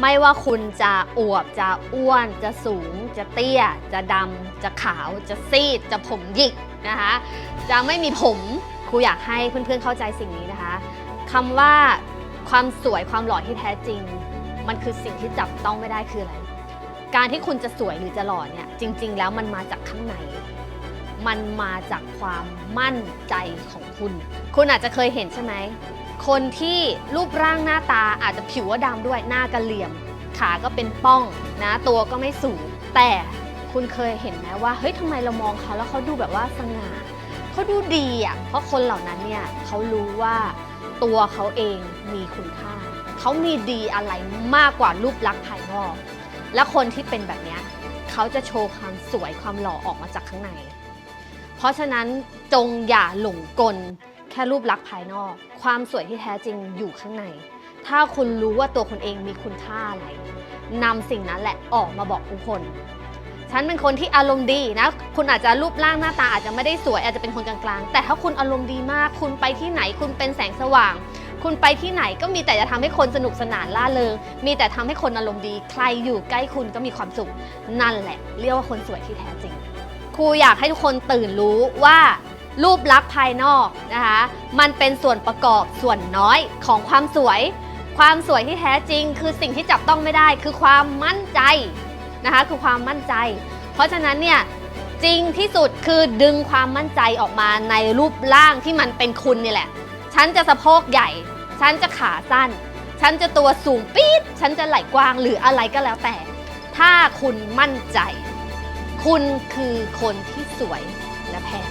ไม่ว่าคุณจะอวบจะอ้วน จะสูง จะเตี้ย จะดำ จะขาว จะซีด จะผมหยิกนะคะ จะไม่มีผมครูอยากให้เพื่อนๆเข้าใจสิ่งนี้นะคะคำว่าความสวยความหล่อที่แท้จริง มันคือสิ่งที่จับต้องไม่ได้คืออะไร การที่คุณจะสวยหรือจะหล่อเนี่ยจริง ๆ แล้วมันมาจากข้างใน มันมาจากความมั่นใจของคุณ คุณอาจจะเคยเห็นใช่ไหม คนที่รูปร่างหน้าตาอาจจะผิวว่าดำด้วยหน้าก็เหลี่ยม ขาก็เป็นป้องนะตัวก็ไม่สูง แต่คุณเคยเห็นไหมว่าเฮ้ยทำไมเรามองเขาแล้วเขาดูแบบว่าสง่าเขาดูดีอะเพราะคนเหล่านั้นเนี่ยเขารู้ว่าตัวเขาเองมีคุณค่า เขามีดีอะไรมากกว่ารูปลักษณ์ภายนอก และคนที่เป็นแบบนี้เขาจะโชว์ความสวยความหล่อออกมาจากข้างใน เพราะฉะนั้นจงอย่าหลงกล แค่รูปลักษณ์ภายนอก ความสวยที่แท้จริงอยู่ข้างใน ถ้าคุณรู้ว่าตัวคุณเองมีคุณค่าอะไรนำสิ่งนั้นแหละออกมาบอกทุกคน ฉันเป็นคนที่อารมณ์ดีนะ คุณอาจจะรูปร่างหน้าตาอาจจะไม่ได้สวยอาจจะเป็นคนกลางๆ แต่ถ้าคุณอารมณ์ดีมาก คุณไปที่ไหนคุณเป็นแสงสว่าง คุณไปที่ไหนก็มีแต่จะทำให้คนสนุกสนานล่าเริง มีแต่ทำให้คนอารมณ์ดี ใครอยู่ใกล้คุณก็มีความสุข นั่นแหละ เรียกว่าคนสวยที่แท้จริง ครูอยากให้ทุกคนตื่นรู้ว่ารูปลักษณ์ภายนอกนะคะ มันเป็นส่วนประกอบส่วนน้อยของความสวย ความสวยที่แท้จริง คือสิ่งที่จับต้องไม่ได้ คือความมั่นใจนะคะ คือความมั่นใจ เพราะฉะนั้นเนี่ยจริงที่สุดคือดึงความมั่นใจออกมาในรูปร่างที่มันเป็นคุณนี่แหละ ฉันจะสะโพกใหญ่ ฉันจะขาสั้น ฉันจะตัวสูงปี๊ด ฉันจะไหล่กว้างหรืออะไรก็แล้วแต่ ถ้าคุณมั่นใจ คุณคือคนที่สวยและแพง